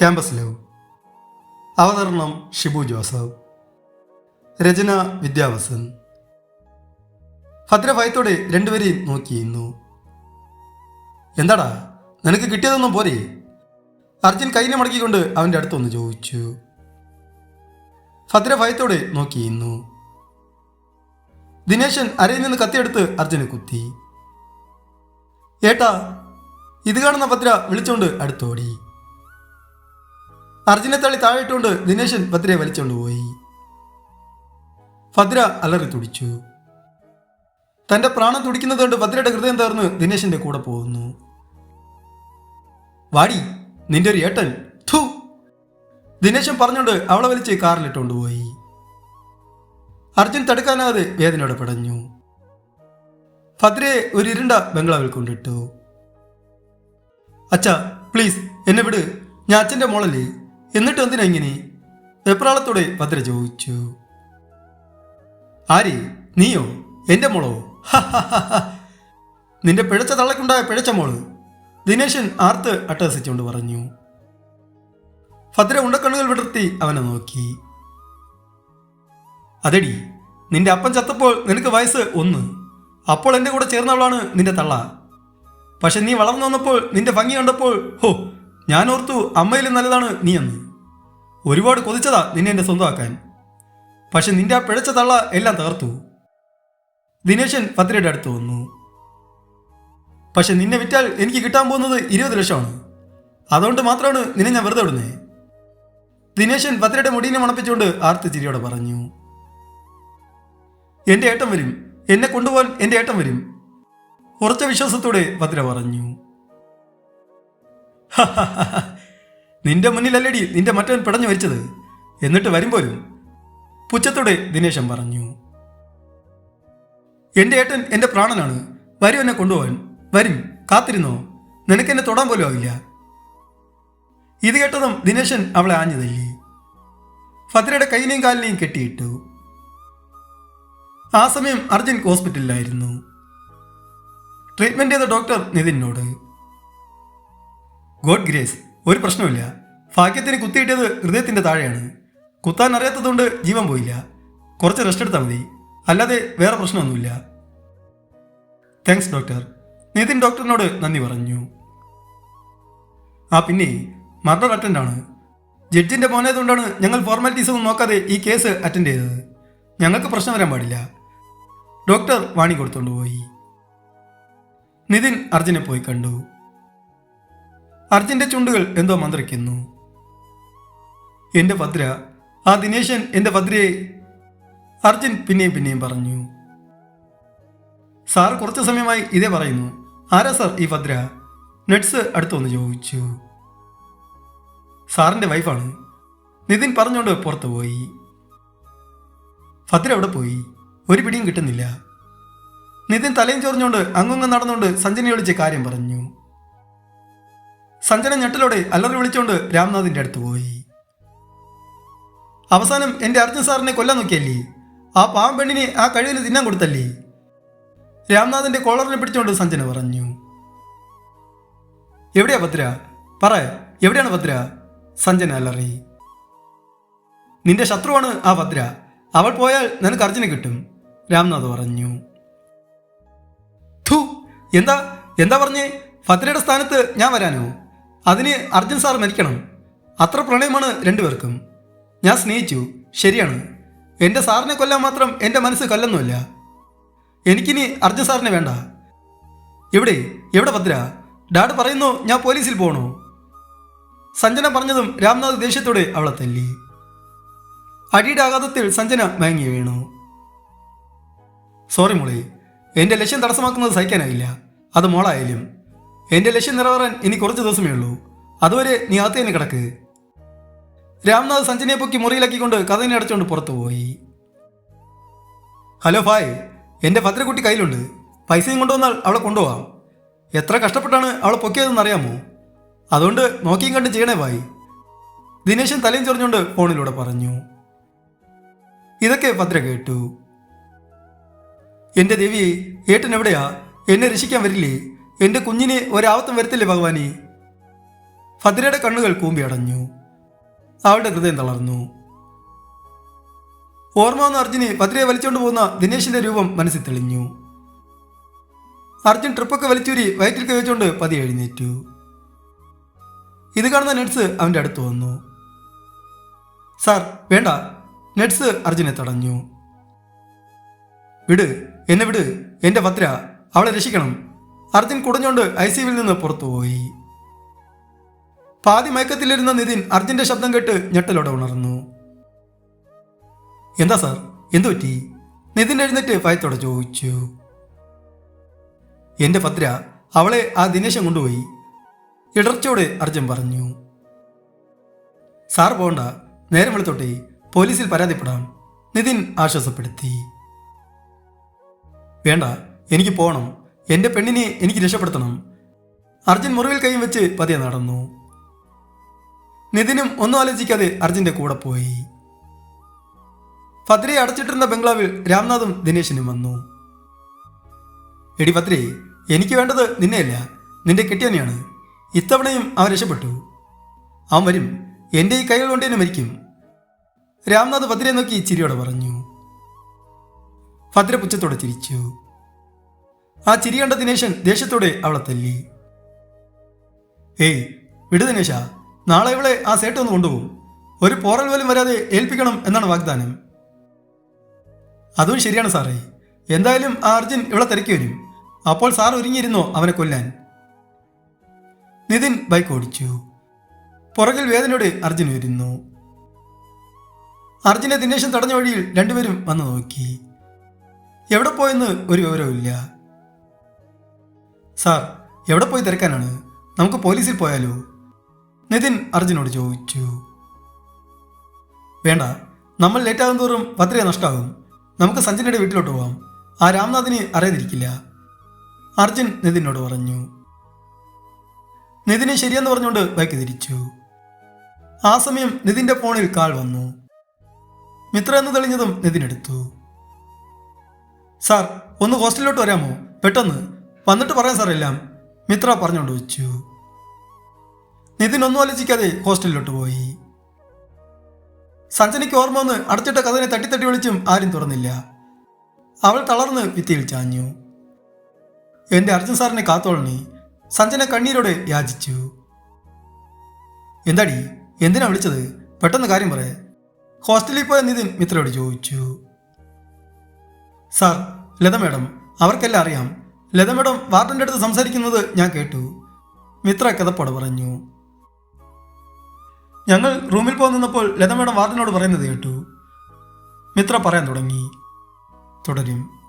Campus love അവതരണം Shibu Joseph രചന വിദ്യാവസൻ. ഭദ്രഭയത്തോടെ രണ്ടുപേരെയും നോക്കിയിരുന്നു എന്താടാ നിനക്ക് കിട്ടിയതൊന്നും പോരെ? അർജുൻ കൈനെ മടക്കിക്കൊണ്ട് അവന്റെ അടുത്തൊന്ന് ചോദിച്ചു. ഭദ്രഭയത്തോടെ നോക്കിയിരുന്നു ദിനേശൻ അരയിൽ നിന്ന് കത്തിയെടുത്ത് അർജുനെ കുത്തി. ഏട്ടാ ഇത് കാണുന്ന ഭദ്ര വിളിച്ചുകൊണ്ട് അടുത്തോടി. അർജുനെ തള്ളി താഴെട്ടുകൊണ്ട് ദിനേശൻ ഭദ്രയെ വലിച്ചുകൊണ്ട് പോയി. ഭദ്ര അലറി തുടിച്ചു. തന്റെ പ്രാണം തുടിക്കുന്നത് കൊണ്ട് ഭദ്രയുടെ ഹൃദയം തകർന്ന് ദിനേശന്റെ കൂടെ പോകുന്നു. വാടി നിന്റെ ഒരു ഏട്ടൻ. ഥു! ദിനേശൻ പറഞ്ഞുകൊണ്ട് അവളെ വലിച്ച് കാറിലിട്ടുകൊണ്ട് പോയി. അർജുൻ തടുക്കാനാകാതെ വേദനയോടെ പടഞ്ഞു. ഭദ്രയെ ഒരു ഇരുണ്ട ബംഗ്ലാവിൽ കൊണ്ടിട്ടു. അച്ഛ പ്ലീസ് എന്നെ വിട്. ഞാൻ അച്ഛന്റെ മോളല്ലേ? എന്നിട്ട് എന്തിനാ ഇങ്ങനെ? വെപ്രാളത്തോടെ ഭദ്ര ചോദിച്ചു. ആര്? നീയോ? എന്റെ മോളോ. നിന്റെ പിഴച്ച തള്ളക്കുണ്ടായ പിഴച്ച മോൾ. ദിനേശൻ ആർത്ത് അട്ടഹസിച്ചുകൊണ്ട് പറഞ്ഞു. ഭദ്ര ഉണ്ടക്കണ്ണുകൾ വിടർത്തി അവനെ നോക്കി. അതെടി നിന്റെ അപ്പൻ ചത്തപ്പോൾ നിനക്ക് വയസ്സ് ഒന്ന്. അപ്പോൾ എന്റെ കൂടെ ചേർന്നവളാണ് നിന്റെ തള്ള. പക്ഷെ നീ വളർന്നു വന്നപ്പോൾ നിന്റെ ഭംഗി കണ്ടപ്പോൾ ഹോ ഞാൻ ഓർത്തു അമ്മയിലും നല്ലതാണ് നീ എന്ന് ഒരുപാട് കൊതിച്ചതാ നിന്നെ എന്റെ സ്വന്തമാക്കാൻ. പക്ഷെ നിന്റെ ആ പിഴച്ച തള്ള എല്ലാം തകർത്തു. ദിനേശൻ പത്രയുടെ അടുത്ത് വന്നു. പക്ഷെ നിന്നെ വിറ്റാൽ എനിക്ക് കിട്ടാൻ പോകുന്നത് ഇരുപത് ലക്ഷമാണ്. അതുകൊണ്ട് മാത്രമാണ് നിന്നെ ഞാൻ വെറുതെ വിടുന്നത് ദിനേശൻ പത്രയുടെ മുടിയിനെ മണപ്പിച്ചുകൊണ്ട് ആർത്തി ചിരിയോടെ പറഞ്ഞു. എന്റെ ഏട്ടൻ വരും. എന്നെ കൊണ്ടുപോകാൻ എന്റെ ഏട്ടൻ വരും ഉറച്ച വിശ്വാസത്തോടെ ഭദ്ര പറഞ്ഞു. നിന്റെ മുന്നിലല്ലടി നിന്റെ മറ്റവൻ പിടഞ്ഞു മരിച്ചത് എന്നിട്ട് വരുമ്പോലും പുച്ഛത്തോടെ ദിനേശൻ പറഞ്ഞു എന്റെ ഏട്ടൻ എന്റെ പ്രാണനാണ്. വരും എന്നെ കൊണ്ടുപോകാൻ വരും. കാത്തിരുന്നോ? നിനക്കെന്നെ തൊടാൻ പോലും ആവില്ല. ഇത് കേട്ടതും ദിനേശൻ അവളെ ആഞ്ഞു തല്ലി. ഭദ്രയുടെ കൈയിനെയും കാലിനെയും കെട്ടിയിട്ടു. ആ സമയം അർജുൻ ഹോസ്പിറ്റലിലായിരുന്നു. ട്രീറ്റ്മെന്റ് ചെയ്ത ഡോക്ടർ നിതിനോട് ഗോഡ് ഗ്രേസ് ഒരു പ്രശ്നമില്ല ഭാഗ്യത്തിന് കുത്തിയിട്ടത് ഹൃദയത്തിന്റെ താഴെയാണ്. കുത്താൻ അറിയാത്തതുകൊണ്ട് ജീവൻ പോയില്ല. കുറച്ച് റെസ്റ്റ് എടുത്താൽ മതി. അല്ലാതെ വേറെ പ്രശ്നമൊന്നുമില്ല. താങ്ക്സ് ഡോക്ടർ നിതിൻ ഡോക്ടറിനോട് നന്ദി പറഞ്ഞു. ആ പിന്നെ മർഡർ അറ്റൻഡാണ് ആണ്. ജഡ്ജിന്റെ മോനായതുകൊണ്ടാണ് ഞങ്ങൾ ഫോർമാലിറ്റീസ് ഒന്നും നോക്കാതെ ഈ കേസ് അറ്റൻഡ് ചെയ്തത്. ഞങ്ങൾക്ക് പ്രശ്നം വരാൻ പാടില്ല. ഡോക്ടർ വാണി കൊടുത്തോണ്ട് പോയി. നിതിൻ അർജുനെ പോയി കണ്ടു. അർജുന്റെ ചുണ്ടുകൾ എന്തോ മന്ത്രിക്കുന്നു. എന്റെ ഭദ്ര ആ ദിനേശൻ എന്റെ ഭദ്രയെ അർജുൻ പിന്നെയും പിന്നെയും പറഞ്ഞു. സാർ കുറച്ച് സമയമായി ഇതേ പറയുന്നു. ആരാ സാർ ഈ ഭദ്ര? നെറ്റ്സ് അടുത്തുവന്ന് ചോദിച്ചു. സാറിന്റെ വൈഫാണ്. നിതിൻ പറഞ്ഞുകൊണ്ട് പുറത്തു പോയി. ഭദ്ര അവിടെ പോയി. ഒരു പിടിയും കിട്ടുന്നില്ല. നിതിൻ തലയും ചൊറിഞ്ഞുകൊണ്ട് അങ്ങുങ്ങും നടന്നുകൊണ്ട് സഞ്ജനി വിളിച്ച് കാര്യം പറഞ്ഞു. സഞ്ജന ഞെട്ടലോടെ അല്ലറി വിളിച്ചുകൊണ്ട് രാംനാഥിന്റെ അടുത്ത് പോയി. അവസാനം എന്റെ അർജുൻ സാറിനെ കൊല്ലാൻ നോക്കിയല്ലേ? ആ പാവം പെണ്ണിനെ ആ കഴിവിൽ തിന്നാൻ കൊടുത്തല്ലേ? രാംനാഥിന്റെ കോളറിനെ പിടിച്ചുകൊണ്ട് സഞ്ജന പറഞ്ഞു. എവിടെയാ ഭദ്ര? പറ എവിടെയാണ് ഭദ്ര? സഞ്ജന അല്ലറി നിന്റെ ശത്രുവാണ് ആ ഭദ്ര. അവൾ പോയാൽ നിനക്ക് അർജുനെ കിട്ടും രാംനാഥ് പറഞ്ഞു. ഥു എന്താ എന്താ പറഞ്ഞേ? ഭദ്രയുടെ സ്ഥാനത്ത് ഞാൻ വരാനോ? അതിന് അർജുൻ സാർ മരിക്കണം. അത്ര പ്രണയമാണ് രണ്ടുപേർക്കും. ഞാൻ സ്നേഹിച്ചു. ശരിയാണ്. എന്റെ സാറിനെ കൊല്ലാൻ മാത്രം എന്റെ മനസ്സ് കൊല്ലുന്നുമില്ല. എനിക്കിനി അർജുൻ സാറിനെ വേണ്ട. എവിടെ? എവിടെ ഭദ്ര? ഡാഡ് പറയുന്നു ഞാൻ പോലീസിൽ പോകണോ സഞ്ജന പറഞ്ഞതും രാംനാഥ് ദേഷ്യത്തോടെ അവളെ തല്ലി. അടിയുടെ ആഘാതത്തിൽ സഞ്ജന മയങ്ങി വീണു. സോറി മോളെ. എന്റെ ലക്ഷ്യം തടസ്സമാക്കുന്നത് സഹിക്കാനായില്ല. അത് മോളായാലും. എന്റെ ലക്ഷ്യം നിറവേറാൻ ഇനി കുറച്ച് ദിവസമേ ഉള്ളൂ. അതുവരെ നീ അകത്ത് തന്നെ കിടക്ക്. രാംനാഥ് സഞ്ജനെ പൊക്കി മുറിയിലാക്കിക്കൊണ്ട് കഥനെ അടച്ചുകൊണ്ട് പുറത്തു പോയി. ഹലോ ഫായ് എന്റെ ഭദ്രക്കുട്ടി കയ്യിലുണ്ട്. പൈസയും കൊണ്ടുവന്നാൽ അവളെ കൊണ്ടുപോകാം എത്ര കഷ്ടപ്പെട്ടാണ് അവളെ പൊക്കിയതെന്ന് അറിയാമോ? അതുകൊണ്ട് നോക്കിയും കണ്ട് ചെയ്യണേ ഭായ് ദിനേശൻ തലയും ചൊറിഞ്ഞുകൊണ്ട് ഫോണിലൂടെ പറഞ്ഞു. ഇതൊക്കെ ഭദ്ര കേട്ടു. എന്റെ ദേവിയെ ഏട്ടൻ എവിടെയാ? എന്നെ രക്ഷിക്കാൻ വരില്ലേ? എന്റെ കുഞ്ഞിന് ഒരാവത്തും വരത്തില്ലേ ഭഗവാനെ? ഫതിരയുടെ കണ്ണുകൾ കൂമ്പി അടഞ്ഞു. അവളുടെ ഹൃദയം തളർന്നു. ഓർമ്മ വന്ന അർജുന് ഫതിരയെ വലിച്ചുകൊണ്ട് പോകുന്ന ദിനേശിന്റെ രൂപം മനസ്സിൽ തെളിഞ്ഞു. അർജുൻ ട്രിപ്പൊക്കെ വലിച്ചൂരി വയറ്റിൽ കൈവച്ചുകൊണ്ട് പതി എഴുന്നേറ്റു. ഇത് കാണുന്ന നെഡ്സ് അവന്റെ അടുത്ത് വന്നു. സാർ വേണ്ട. നെഡ്സ് അർജുനെ തടഞ്ഞു. വിട്. എന്നെ വിട്. എന്റെ ഭദ്ര. അവളെ രക്ഷിക്കണം. അർജുൻ കുടഞ്ഞുകൊണ്ട് ഐ സിയുവിൽ നിന്ന് പുറത്തുപോയി. പാതി മയക്കത്തിലിരുന്ന നിതിൻ അർജുന്റെ ശബ്ദം കേട്ട് ഞെട്ടലോടെ ഉണർന്നു. എന്താ സാർ? എന്തു പറ്റി? നിതിൻ എഴുന്നേറ്റ് ഭയത്തോടെ ചോദിച്ചു. എന്റെ ഭദ്ര അവളെ ആ ദിനേശം കൊണ്ടുപോയി ഇടർച്ചയോടെ അർജുൻ പറഞ്ഞു. സാർ പോണ്ട നേരം വെളുത്തോട്ടെ പോലീസിൽ പരാതിപ്പെടാം നിതിൻ ആശ്വാസപ്പെടുത്തി. വേണ്ട എനിക്ക് പോകണം എന്റെ പെണ്ണിനെ എനിക്ക് രക്ഷപ്പെടുത്തണം. അർജുൻ മുറിവിൽ കൈയും വെച്ച് പതിയെ നടന്നു. നിതിനും ഒന്നും ആലോചിക്കാതെ അർജുന്റെ കൂടെ പോയി. ഭദ്രയെ അടച്ചിട്ടിരുന്ന ബംഗ്ലാവിൽ രാംനാഥും ദിനേശനും വന്നു. എടി ഭദ്രേ എനിക്ക് വേണ്ടത് നിന്നെയല്ല നിന്റെ കെട്ടിയനെയാണ്. ഇത്തവണയും അവൻ രക്ഷപ്പെട്ടു. അവൻ വരും എന്റെ ഈ കൈകൾ കൊണ്ട് തന്നെ മരിക്കും. രാംനാഥ് ഭദ്രയെ നോക്കി ചിരിയോടെ പറഞ്ഞു. ഭദ്ര പുച്ഛത്തോടെ ചിരിച്ചു. ആ ചിരി കണ്ട ദിനേശൻ ദേഷ്യത്തോടെ അവളെ തല്ലി. ഏയ് വിട് ദിനേശ നാളെ ഇവളെ ആ സേട്ട് ഒന്ന് കൊണ്ടുപോകും. ഒരു പോറൽ പോലും വരാതെ ഏൽപ്പിക്കണം എന്നാണ് വാഗ്ദാനം. അതും ശരിയാണ് സാറേ. എന്തായാലും ആ അർജുൻ ഇവളെ തിരക്കി വരും. അപ്പോൾ സാർ ഒരുങ്ങിയിരുന്നോ അവനെ കൊല്ലാൻ? നിതിൻ ബൈക്ക് ഓടിച്ചു. പുറകിൽ വേദനയോടെ അർജുൻ വരുന്നു അർജുനെ ദിനേശൻ തടഞ്ഞ വഴിയിൽ രണ്ടുപേരും വന്നു നോക്കി. എവിടെ പോയെന്ന് ഒരു വിവരവുമില്ല. സാർ എവിടെ പോയി തിരക്കാനാണ്? നമുക്ക് പോലീസിൽ പോയാലോ? നിതിൻ അർജുനോട് ചോദിച്ചു. വേണ്ട നമ്മൾ ലേറ്റാകും തോറും ഭദ്രയെ നഷ്ടമാകും നമുക്ക് സഞ്ജനയുടെ വീട്ടിലോട്ട് പോവാം. ആ രാംനാഥിന് അറിയാതിരിക്കില്ല. അർജുൻ നിതിനോട് പറഞ്ഞു. നിതിനെ ശരിയെന്ന് പറഞ്ഞുകൊണ്ട് ബൈക്ക് തിരിച്ചു. ആ സമയം നിതിന്റെ ഫോണിൽ കാൾ വന്നു. മിത്ര എന്ന് തെളിഞ്ഞതും നിതിൻ എടുത്തു. സാർ ഒന്ന് ഹോസ്റ്റലിലോട്ട് വരാമോ? പെട്ടെന്ന്. വന്നിട്ട് പറയാൻ സാർ എല്ലാം. മിത്ര പറഞ്ഞുകൊണ്ട് വെച്ചു. നിതിൻ ഒന്നും ആലോചിക്കാതെ ഹോസ്റ്റലിലോട്ട് പോയി. സഞ്ജനയ്ക്ക് ഓർമ്മ വന്ന് അടച്ചിട്ട കഥനെ തട്ടിത്തട്ടി വിളിച്ചും ആരും തുറന്നില്ല. അവൾ തളർന്ന് ഭിത്തിയിൽ ചാഞ്ഞു. എന്റെ അർജുൻ സാറിനെ കാത്തോളണി സഞ്ജന കണ്ണീരോടെ യാചിച്ചു. എന്താടി? എന്തിനാ വിളിച്ചത്? പെട്ടെന്ന് കാര്യം പറയേ. ഹോസ്റ്റലിൽ പോയ നിതിൻ മിത്രയോട് ചോദിച്ചു. സാർ ലത മേഡം അവർക്കെല്ലാം അറിയാം. ലത മേഡം വാർഡന്റെ അടുത്ത് സംസാരിക്കുന്നത് ഞാൻ കേട്ടു. മിത്ര കഥപ്പാട് പറഞ്ഞു. ഞങ്ങൾ റൂമിൽ പോകാൻ നിന്നപ്പോൾ ലത മേഡം വാർഡനോട് പറയുന്നത് കേട്ടു. മിത്ര പറയാൻ തുടങ്ങി. തുടരും.